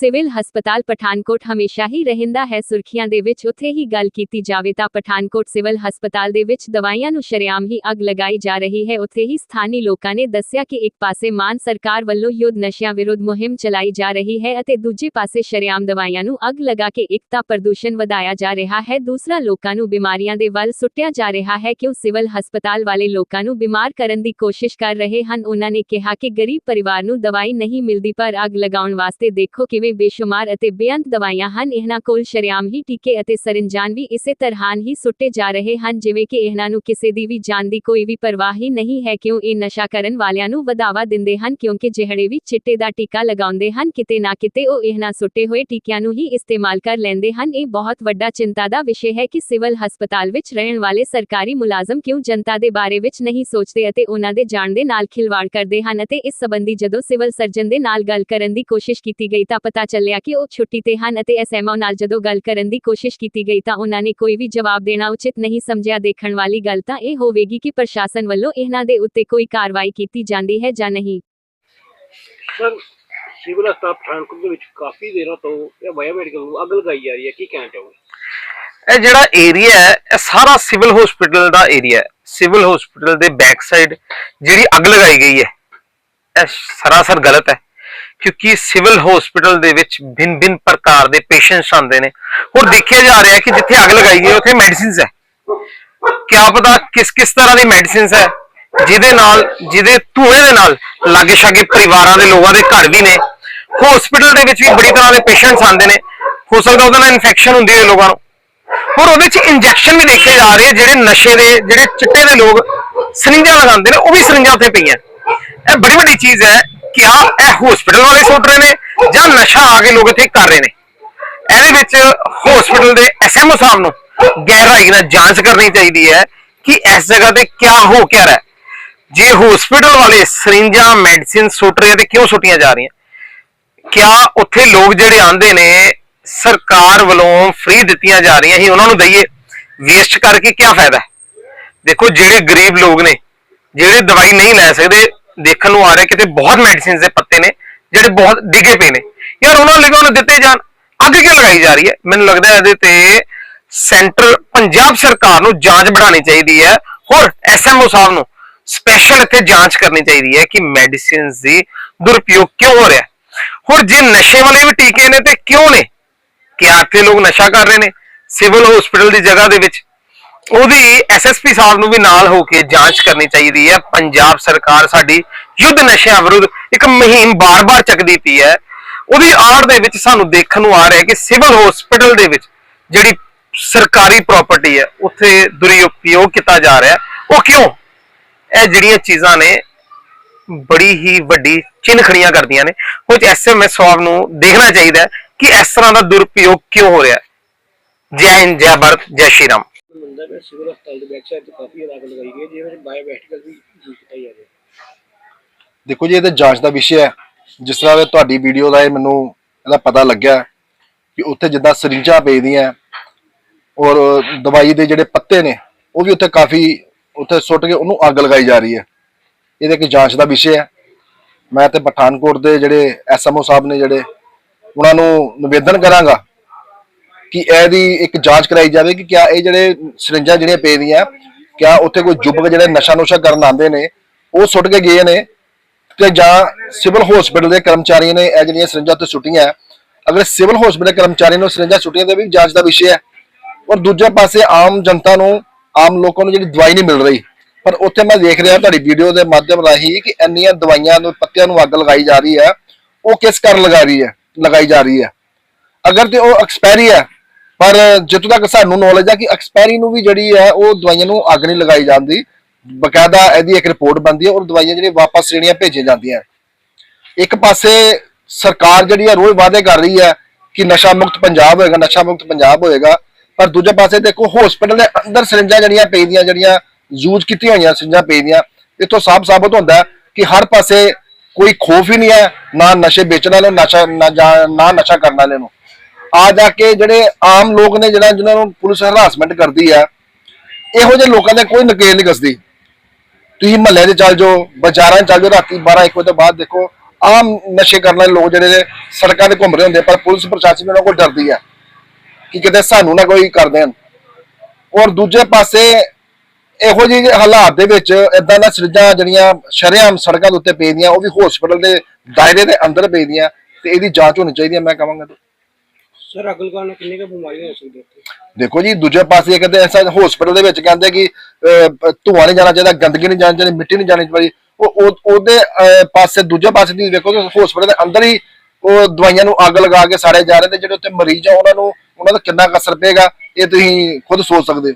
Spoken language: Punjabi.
ਸਿਵਲ ਹਸਪਤਾਲ ਪਠਾਨਕੋਟ ਹਮੇਸ਼ਾ ਹੀ ਰਹਿੰਦਾ ਹੈ। ਸੁਰਖੀਆਂ ਦੇ ਵਿੱਚ ਉੱਥੇ ਹੀ ਗੱਲ ਕੀਤੀ ਜਾਵੇ ਤਾਂ ਪਠਾਨਕੋਟ ਸਿਵਲ ਹਸਪਤਾਲ ਦੇ ਵਿੱਚ ਦਵਾਈਆਂ ਨੂੰ ਸ਼ਰੇਆਮ ਹੀ ਅੱਗ ਲਗਾਈ ਜਾ ਰਹੀ ਹੈ। ਉੱਥੇ ਹੀ ਸਥਾਨੀ ਲੋਕਾਂ ਨੇ ਦੱਸਿਆ ਕਿ ਇੱਕ ਪਾਸੇ ਮਾਨ ਸਰਕਾਰ ਵੱਲੋਂ ਯੁੱਧ ਨਸ਼ਿਆਂ ਵਿਰੁੱਧ ਮੁਹਿੰਮ ਚਲਾਈ ਜਾ ਰਹੀ ਹੈ ਅਤੇ ਦੂਜੇ ਪਾਸੇ ਸ਼ਰੇਆਮ ਦਵਾਈਆਂ ਨੂੰ ਅੱਗ ਲਗਾ ਕੇ ਇੱਕ ਤਾਂ ਪ੍ਰਦੂਸ਼ਣ ਵਧਾਇਆ ਜਾ ਰਿਹਾ ਹੈ। ਦੂਸਰਾ ਲੋਕਾਂ ਨੂੰ ਬਿਮਾਰੀਆਂ ਦੇ ਵੱਲ ਸੁੱਟਿਆ ਜਾ ਰਿਹਾ ਹੈ ਕਿਉਂ ਸਿਵਲ ਹਸਪਤਾਲ ਵਾਲੇ ਲੋਕਾਂ ਨੂੰ ਬਿਮਾਰ ਕਰਨ ਦੀ ਕੋਸ਼ਿਸ਼ ਕਰ ਰਹੇ ਹਨ। ਉਹਨਾਂ ਨੇ ਕਿਹਾ ਕਿ ਗਰੀਬ ਪਰਿਵਾਰ ਨੂੰ ਦਵਾਈ ਨਹੀਂ ਮਿਲਦੀ ਪਰ ਅੱਗ ਲਗਾਉਣ ਵਾਸਤੇ ਦੇਖੋ ਕਿਵੇਂ ਬੇਸ਼ੁਮਾਰ ਅਤੇ ਬੇਅੰਤ ਦਵਾਈਆਂ ਹਨ, ਇਹਨਾਂ ਕੋਲ ਸ਼ਰੇਆਮ ਹੀ ਟੀਕੇ ਅਤੇ ਸਰੰਜਾਨ ਵੀ ਇਸੇ ਤਰ੍ਹਾਂ ਹੀ ਸੁੱਟੇ ਜਾ ਰਹੇ ਹਨ, ਜਿਵੇਂ ਕਿ ਇਹਨਾਂ ਨੂੰ ਕਿਸੇ ਦੀ ਵੀ ਜਾਨ ਦੀ ਕੋਈ ਵੀ ਪਰਵਾਹ ਹੀ ਨਹੀਂ ਹੈ, ਕਿਉਂ ਇਹ ਨਸ਼ਾ ਕਰਨ ਵਾਲਿਆਂ ਨੂੰ ਵਧਾਵਾ ਦਿੰਦੇ ਹਨ, ਕਿਉਂਕਿ ਜਿਹੜੇ ਵੀ ਚਿੱਟੇ ਦਾ ਟੀਕਾ ਲਗਾਉਂਦੇ ਹਨ, ਕਿਤੇ ਨਾ ਕਿਤੇ ਉਹ ਇਹਨਾਂ ਸੁੱਟੇ ਹੋਏ ਟੀਕਿਆਂ ਨੂੰ ਹੀ ਇਸਤੇਮਾਲ ਕਰ ਲੈਂਦੇ ਹਨ। ਇਹ ਬਹੁਤ ਵੱਡਾ ਚਿੰਤਾ ਦਾ ਵਿਸ਼ੇ ਹੈ ਕਿ ਸਿਵਲ ਹਸਪਤਾਲ ਵਿੱਚ ਰਹਿਣ ਵਾਲੇ ਸਰਕਾਰੀ ਮੁਲਾਜ਼ਮ ਕਿਉਂ ਜਨਤਾ ਦੇ ਬਾਰੇ ਵਿੱਚ ਨਹੀਂ ਸੋਚਦੇ ਅਤੇ ਉਹਨਾਂ ਦੇ ਜਾਣ ਦੇ ਨਾਲ ਖਿਲਵਾੜ ਕਰਦੇ ਹਨ ਅਤੇ ਇਸ ਸੰਬੰਧੀ ਜਦੋਂ ਸਿਵਲ ਸਰਜਨ ਦੇ ਨਾਲ ਗੱਲ ਕਰਨ ਦੀ ਕੋਸ਼ਿਸ਼ ਕੀਤੀ ਗਈ ਤਾਂ ਪਤਾ ਚੱਲਿਆ ਕਿ ਉਹ ਛੁੱਟੀ ਤੇ ਹਨ ਅਤੇ ਐਸਐਮਓ ਨਾਲ ਜਦੋਂ ਗੱਲ ਕਰਨ ਦੀ ਕੋਸ਼ਿਸ਼ ਕੀਤੀ ਗਈ ਤਾਂ ਉਹਨਾਂ ਨੇ ਕੋਈ ਵੀ ਜਵਾਬ ਦੇਣਾ ਉਚਿਤ ਨਹੀਂ ਸਮਝਿਆ। ਦੇਖਣ ਵਾਲੀ ਗੱਲ ਤਾਂ ਇਹ ਹੋਵੇਗੀ ਕਿ ਪ੍ਰਸ਼ਾਸਨ ਵੱਲੋਂ ਇਹਨਾਂ ਦੇ ਉੱਤੇ ਕੋਈ ਕਾਰਵਾਈ ਕੀਤੀ ਜਾਂਦੀ ਹੈ ਜਾਂ ਨਹੀਂ। ਸਰ ਸਿਵਲ ਹਸਪਤਾਲ ਪਠਾਨਕੋਟ ਦੇ ਵਿੱਚ ਕਾਫੀ ਦੇਰਾਂ ਤੋਂ ਇਹ ਬਾਇਓਮੈਡੀਕਲ ਨੂੰ ਅੱਗ ਲਗਾਈ ਜਾ ਰਹੀ ਹੈ। ਕੀ ਕਹਿਣਾ ਚਾਹੋਗੇ? ਇਹ ਜਿਹੜਾ ਏਰੀਆ ਹੈ ਇਹ ਸਾਰਾ ਸਿਵਲ ਹਸਪੀਟਲ ਦਾ ਏਰੀਆ ਹੈ। ਸਿਵਲ ਹਸਪੀਟਲ ਦੇ ਬੈਕ ਸਾਈਡ ਜਿਹੜੀ ਅੱਗ ਲਗਾਈ ਗਈ ਹੈ ਇਹ ਸਰਾਸਰ ਗਲਤ ਹੈ। ਕਿਉਂਕਿ ਸਿਵਲ ਹਸਪੀਟਲ ਦੇ ਵਿੱਚ ਭਿੰਨ ਭਿੰਨ ਪ੍ਰਕਾਰ ਦੇ ਪੇਸ਼ੈਂਟਸ ਆਉਂਦੇ ਨੇ। ਹੋਰ ਦੇਖਿਆ ਜਾ ਰਿਹਾ ਕਿ ਜਿੱਥੇ ਅੱਗ ਲਗਾਈ ਗਈ ਹੈ, ਉੱਥੇ ਮੈਡੀਸਿਨਸ ਹੈ। ਕਿਆ ਪਤਾ ਕਿਸ ਕਿਸ ਤਰ੍ਹਾਂ ਦੀ ਮੈਡੀਸਿਨਸ ਹੈ, ਜਿਹਦੇ ਨਾਲ ਜਿਹਦੇ ਧੂਏ ਦੇ ਨਾਲ ਲਾਗੇ ਛਾਗੇ ਪਰਿਵਾਰਾਂ ਦੇ ਲੋਕਾਂ ਦੇ ਘਰ ਵੀ ਨੇ। ਹਸਪੀਟਲ ਦੇ ਵਿੱਚ ਵੀ ਬੜੀ ਤਰ੍ਹਾਂ ਦੇ ਪੇਸ਼ੈਂਟਸ ਆਉਂਦੇ ਨੇ। ਹੋ ਸਕਦਾ ਉਹਦੇ ਨਾਲ ਇਨਫੈਕਸ਼ਨ ਹੁੰਦੀ ਹੈ ਲੋਕਾਂ ਨੂੰ। ਹੋਰ ਉਹਦੇ ਚ ਇੰਜੈਕਸ਼ਨ ਵੀ ਦੇਖੇ ਜਾ ਰਹੇ ਜਿਹੜੇ ਨਸ਼ੇ ਦੇ ਜਿਹੜੇ ਚਿੱਟੇ ਦੇ ਲੋਕ ਸਰਿੰਜਾਂ ਲਗਾਉਂਦੇ ਨੇ, ਉਹ ਵੀ ਸਰਿੰਜਾਂ ਉੱਥੇ ਪਈਆਂ। ਇਹ ਬੜੀ ਵੱਡੀ ਚੀਜ਼ ਹੈ ਕਿ ਇਹ ਹਸਪੀਟਲ ਵਾਲੇ ਸੁੱਟ ਰਹੇ ਨੇ ਜਾਂ ਨਸ਼ਾ ਆ ਕੇ ਲੋਕ ਇੱਥੇ ਕਰ ਰਹੇ ਨੇ? ਇਹਦੇ ਵਿੱਚ ਹਸਪੀਟਲ ਦੇ ਐਸਐਮਓ ਸਾਹਿਬ ਨੂੰ ਗਹਿਰਾਈ ਨਾਲ ਜਾਂਚ ਕਰਨੀ ਚਾਹੀਦੀ ਹੈ ਕਿ ਇਸ ਜਗ੍ਹਾ ਤੇ ਕੀ ਹੋ ਕਿਆ ਰਿਹਾ ਜੇ ਹਸਪੀਟਲ ਵਾਲੇ ਸਰਿੰਜਾਂ ਮੈਡੀਸਿਨ ਸੁੱਟ ਰਹੇ ਆ ਤੇ ਕਿਉਂ ਸੁੱਟੀਆਂ ਜਾ ਰਹੀਆਂ? ਕਿਆ ਉੱਥੇ ਲੋਕ ਜਿਹੜੇ ਆਂਦੇ ਨੇ, ਸਰਕਾਰ ਵੱਲੋਂ ਫ੍ਰੀ ਦਿੱਤੀਆਂ ਜਾ ਰਹੀਆਂ ਸੀ, ਉਹਨਾਂ ਨੂੰ ਦਈਏ? ਵੇਸਟ ਕਰਕੇ ਕੀ ਫਾਇਦਾ ਦੇਖੋ, ਜਿਹੜੇ ਗਰੀਬ ਲੋਕ ਨੇ, ਜਿਹੜੇ ਦਵਾਈ ਨਹੀਂ ਲੈ ਸਕਦੇ ਦੇਖਣ ਨੂੰ ਆ ਰਿਹਾ, ਕਿਤੇ ਬਹੁਤ ਮੈਡੀਸਿਨਸ ਦੇ ਪੱਤੇ ਨੇ, ਜਿਹੜੇ ਬਹੁਤ ਡਿੱਗੇ ਪਏ ਨੇ। ਯਾਰ ਉਹਨਾਂ ਲਈ ਉਹਨਾਂ ਦਿੱਤੇ ਜਾਣ। ਅੱਗ ਕਿਉਂ ਲਗਾਈ ਜਾ ਰਹੀ ਹੈ? ਮੈਨੂੰ ਲੱਗਦਾ ਇਹਦੇ ਤੇ ਸੈਂਟਰ ਪੰਜਾਬ ਸਰਕਾਰ ਨੂੰ ਜਾਂਚ ਬਣਾਉਣੀ ਚਾਹੀਦੀ ਹੈ। ਹੋਰ ਐਸਐਮਓ ਸਾਹਿਬ ਨੂੰ ਸਪੈਸ਼ਲ ਇੱਥੇ ਜਾਂਚ ਕਰਨੀ ਚਾਹੀਦੀ ਹੈ ਕਿ ਮੈਡੀਸਿਨਸ ਦੀ ਦੁਰਪਯੋਗ ਕਿਉਂ ਹੋ ਰਿਹਾ ਹੈ। ਹੋਰ ਜੇ ਨਸ਼ੇ ਵਾਲੇ ਵੀ ਟੀਕੇ ਨੇ ਤੇ ਕਿਉਂ ਨੇ? ਕਿ ਆਤੇ ਲੋਕ ਨਸ਼ਾ ਕਰ ਰਹੇ ਨੇ। ਸਿਵਲ ਹਸਪੀਟਲ ਦੀ ਜਗ੍ਹਾ ਦੇ ਵਿੱਚ ਉਹਦੀ ਐਸਐਸਪੀ ਸਾਹਿਬ ਨੂੰ ਵੀ ਨਾਲ ਹੋ ਕੇ ਜਾਂਚ ਕਰਨੀ ਚਾਹੀਦੀ ਹੈ। ਪੰਜਾਬ ਸਰਕਾਰ ਸਾਡੀ ਯੁੱਧ ਨਸ਼ਿਆਂ ਵਿਰੁੱਧ ਇੱਕ ਮੁਹਿੰਮ ਬਾਰ-ਬਾਰ ਚੱਕਦੀ ਪਈ ਹੈ। ਉਹਦੀ ਆੜ ਦੇ ਵਿੱਚ ਸਾਨੂੰ ਦੇਖਣ ਨੂੰ ਆ ਰਿਹਾ ਕਿ ਸਿਵਲ ਹਸਪੀਟਲ ਦੇ ਵਿੱਚ ਜਿਹੜੀ ਸਰਕਾਰੀ ਪ੍ਰਾਪਰਟੀ ਹੈ, ਉੱਥੇ ਦੁਰਉਪਯੋਗ ਕੀਤਾ ਜਾ ਰਿਹਾ ਉਹ ਕਿਉਂ? ਇਹ ਜਿਹੜੀਆਂ ਚੀਜ਼ਾਂ ਨੇ ਬੜੀ ਹੀ ਵੱਡੀ ਚਿੰਨ ਖੜੀਆਂ ਕਰਦੀਆਂ ਨੇ। ਕੁਝ ਐਸਐਮਐਸ ਸਾਹਿਬ ਨੂੰ ਦੇਖਣਾ ਚਾਹੀਦਾ ਕਿ ਇਸ ਤਰ੍ਹਾਂ ਦਾ ਦੁਰਉਪਯੋਗ ਕਿਉਂ ਹੋ ਰਿਹਾ ਜੈ ਹਿੰਦ, ਜੈ ਭਾਰਤ, ਜੈ ਸ਼੍ਰੀ ਰਾਮ। ਮੰਨਦਾ ਸਿਵਲ ਹਸਪਤਾਲ ਦੇ ਬੈਕ ਸਾਈਡ ਤੇ ਕਾਫੀ ਜ਼ਿਆਦਾ ਲਗਾਈ ਗਈ ਹੈ ਜਿਹਦੇ ਵਿੱਚ ਬਾਇਓਮੈਡੀਕਲ ਵੀ ਯੂਜ਼ ਕੀਤਾ ਜਾ ਰਿਹਾ ਦੇਖੋ ਜੀ, ਇਹ ਤੇ ਜਾਂਚ ਦਾ ਵਿਸ਼ਾ ਹੈ। ਜਿਸ ਤਰ੍ਹਾਂ ਇਹ ਤੁਹਾਡੀ ਵੀਡੀਓ ਦਾ ਇਹ ਮੈਨੂੰ ਇਹਦਾ ਪਤਾ ਲੱਗਿਆ ਕਿ ਉੱਥੇ ਜਿੱਦਾਂ ਸਰਿੰਜਾਂ ਪਈਆਂ ਔਰ ਦਵਾਈ ਦੇ ਜਿਹੜੇ ਪੱਤੇ ਨੇ, ਉਹ ਵੀ ਉੱਥੇ ਕਾਫੀ ਉੱਥੇ ਸੁੱਟ ਕੇ ਉਹਨੂੰ ਅੱਗ ਲਗਾਈ ਜਾ ਰਹੀ ਹੈ। ਇਹਦੇ ਇੱਕ ਜਾਂਚ ਦਾ ਵਿਸ਼ਾ ਹੈ। ਮੈਂ ਤੇ ਪਠਾਨਕੋਟ ਦੇ ਜਿਹੜੇ ਐਸਐਮਓ ਸਾਹਿਬ ਨੇ ਜਿਹੜੇ, ਉਹਨਾਂ ਨੂੰ ਨਿਵੇਦਨ ਕਰਾਂਗਾ ਕਿ ਇਹਦੀ ਇੱਕ ਜਾਂਚ ਕਰਾਈ ਜਾਵੇ ਕਿ ਕਿਆ ਇਹ ਜਿਹੜੇ ਸਰਿੰਜਾਂ ਜਿਹੜੀਆਂ ਪਈਆਂ ਕਿਆ ਉੱਥੇ ਕੋਈ ਜੁਬਕ ਜਿਹੜੇ ਨਸ਼ਾ ਨੁਸ਼ਾ ਕਰਨ ਆਉਂਦੇ ਨੇ, ਉਹ ਸੁੱਟ ਕੇ ਗਏ ਨੇ ਤੇ ਜਾਂ ਸਿਵਲ ਹਸਪੀਟਲ ਦੇ ਕਰਮਚਾਰੀਆਂ ਨੇ ਇਹ ਜਿਹੜੀਆਂ ਸਰਿੰਜਾਂ ਤੇ ਸੁੱਟੀਆਂ, ਅਗਰ ਸਿਵਲ ਹਸਪੀਟਲ ਦੇ ਕਰਮਚਾਰੀਆਂ ਨੂੰ ਸਰਿੰਜਾਂ ਸੁੱਟੀਆਂ ਤੇ ਵੀ ਜਾਂਚ ਦਾ ਵਿਸ਼ਾ ਹੈ। ਔਰ ਦੂਜੇ ਪਾਸੇ ਆਮ ਜਨਤਾ ਨੂੰ, ਆਮ ਲੋਕਾਂ ਨੂੰ ਜਿਹੜੀ ਦਵਾਈ ਨਹੀਂ ਮਿਲ ਰਹੀ। ਪਰ ਉੱਥੇ ਮੈਂ ਦੇਖ ਰਿਹਾ ਤੁਹਾਡੀ ਵੀਡੀਓ ਦੇ ਮਾਧਿਅਮ ਰਾਹੀਂ ਕਿ ਇੰਨੀਆਂ ਦਵਾਈਆਂ ਨੂੰ, ਪੱਤਿਆਂ ਨੂੰ ਅੱਗ ਲਗਾਈ ਜਾ ਰਹੀ ਹੈ, ਉਹ ਕਿਸ ਕਾਰਨ ਲਗਾ ਰਹੀ ਹੈ, ਲਗਾਈ ਜਾ ਰਹੀ ਹੈ। ਅਗਰ ਤੇ ਉਹ ਐਕਸਪਾਇਰੀ ਹੈ ਪਰ ਜਿੱਥੋਂ ਤੱਕ ਸਾਨੂੰ ਨੌਲੇਜ ਆ ਕਿ ਐਕਸਪਾਇਰੀ ਨੂੰ ਵੀ ਜਿਹੜੀ ਹੈ ਉਹ ਦਵਾਈਆਂ ਨੂੰ ਅੱਗ ਨਹੀਂ ਲਗਾਈ ਜਾਂਦੀ। ਬਕਾਇਦਾ ਇਹਦੀ ਇੱਕ ਰਿਪੋਰਟ ਬਣਦੀ ਹੈ ਔਰ ਦਵਾਈਆਂ ਜਿਹੜੀਆਂ ਵਾਪਸ ਜਿਹੜੀਆਂ ਭੇਜੀਆਂ ਜਾਂਦੀਆਂ। ਇੱਕ ਪਾਸੇ ਸਰਕਾਰ ਜਿਹੜੀ ਹੈ ਰੋਜ਼ ਵਾਅਦੇ ਕਰ ਰਹੀ ਹੈ ਕਿ ਨਸ਼ਾ ਮੁਕਤ ਪੰਜਾਬ ਹੋਏਗਾ, ਨਸ਼ਾ ਮੁਕਤ ਪੰਜਾਬ ਹੋਏਗਾ। ਪਰ ਦੂਜੇ ਪਾਸੇ ਦੇਖੋ ਹਸਪੀਟਲ ਦੇ ਅੰਦਰ ਸਿਰਿੰਜਾਂ ਜਿਹੜੀਆਂ ਪਈਆਂ ਜਿਹੜੀਆਂ ਯੂਜ਼ ਕੀਤੀਆਂ ਹੋਈਆਂ ਸਿਰਿੰਜਾਂ ਪਈਆਂ ਇਤੋਂ ਸਾਫ਼ ਸਾਬਤ ਹੁੰਦਾ ਕਿ ਹਰ ਪਾਸੇ ਕੋਈ ਖੋਫ ਹੀ ਨਹੀਂ ਹੈ, ਨਾ ਨਸ਼ੇ ਵੇਚਣ ਵਾਲੇ ਨਸ਼ਾ, ਨਾ ਜਾਂ- ਨਾ ਨਸ਼ਾ ਕਰਨ ਵਾਲੇ ਨੂੰ। ਆ ਜਾ ਕੇ ਜਿਹੜੇ ਆਮ ਲੋਕ ਨੇ ਜਿਹੜਾ ਜਿਨ੍ਹਾਂ ਨੂੰ ਪੁਲਿਸ ਹਰਾਸਮੈਂਟ ਕਰਦੀ ਆ, ਇਹੋ ਜਿਹੇ ਲੋਕਾਂ ਦੇ ਕੋਈ ਨਕੇਲ ਨਹੀਂ ਕਸਦੀ। ਤੁਸੀਂ ਮਹੱਲੇ 'ਚ ਚੱਲ ਜਾਓ, ਬਾਜ਼ਾਰਾਂ 'ਚ ਚੱਲ ਜਾਓ, ਰਾਤੀ 12 1 ਵਜੇ ਤੋਂ ਬਾਅਦ ਦੇਖੋ, ਆਮ ਨਸ਼ੇ ਕਰਨ ਵਾਲੇ ਲੋਕ ਜਿਹੜੇ ਨੇ, ਸੜਕਾਂ ਤੇ ਘੁੰਮ ਰਹੇ ਹੁੰਦੇ ਪਰ ਪੁਲਿਸ ਪ੍ਰਸ਼ਾਸਨ ਉਹਨਾਂ ਕੋਲ ਡਰਦੀ ਹੈ ਕਿ ਕਿਤੇ ਸਾਨੂੰ ਨਾ ਕੋਈ ਕਰ ਦੇਣ। ਔਰ ਦੂਜੇ ਪਾਸੇ ਇਹੋ ਜਿਹੇ ਹਾਲਾਤ ਦੇ ਵਿੱਚ ਇਦਾਂ ਦਾ ਸਰਿੰਜਾਂ ਜਿਹੜੀਆਂ ਸ਼ਰੇਆਮ ਸੜਕਾਂ ਦੇ ਉੱਤੇ ਪਈਆਂ ਉਹ ਵੀ ਹਸਪੀਟਲ ਦੇ ਦਾਇਰੇ ਦੇ ਅੰਦਰ ਪਈਆਂ ਤੇ ਇਹਦੀ ਜਾਂਚ ਹੋਣੀ ਚਾਹੀਦੀ ਹੈ ਮੈਂ ਕਹਾਂਗਾ। ਸਰ ਅੱਗ ਨਾਲ ਕਿੰਨੀ ਕੁ ਬਿਮਾਰੀਆਂ ਹੋ ਸਕਦੀਆਂ ਇੱਥੇ? ਦੇਖੋ ਜੀ ਦੂਜੇ ਪਾਸੇ ਕਹਿੰਦੇ ਐਸਾ ਹਸਪੀਟਲ ਦੇ ਵਿੱਚ ਕਹਿੰਦੇ ਕਿ ਅਹ, ਧੂੰਆਂ ਨਹੀਂ ਜਾਣਾ ਚਾਹੀਦਾ ਗੰਦਗੀ ਨਹੀਂ ਜਾਣੀ ਚਾਹੀਦੀ ਮਿੱਟੀ ਨਹੀਂ ਜਾਣੀ ਚਾਹੀਦੀ। ਉਹ ਉਹ- ਉਹਦੇ ਅਹ, ਪਾਸੇ ਦੂਜੇ ਪਾਸੇ ਦੀ ਦੇਖੋ ਹਸਪੀਟਲ ਦੇ ਅੰਦਰ ਹੀ ਉਹ ਦਵਾਈਆਂ ਨੂੰ ਅੱਗ ਲਗਾ ਕੇ ਸਾੜੇ ਜਾ ਰਹੇ ਤੇ ਜਿਹੜੇ ਉੱਥੇ ਮਰੀਜ਼ ਆ ਉਹਨਾਂ ਨੂੰ ਉਹਨਾਂ ਦਾ ਕਿੰਨਾ ਕੁ ਅਸਰ ਪਏਗਾ ਇਹ ਤੁਸੀਂ ਖੁਦ ਸੋਚ ਸਕਦੇ ਹੋ।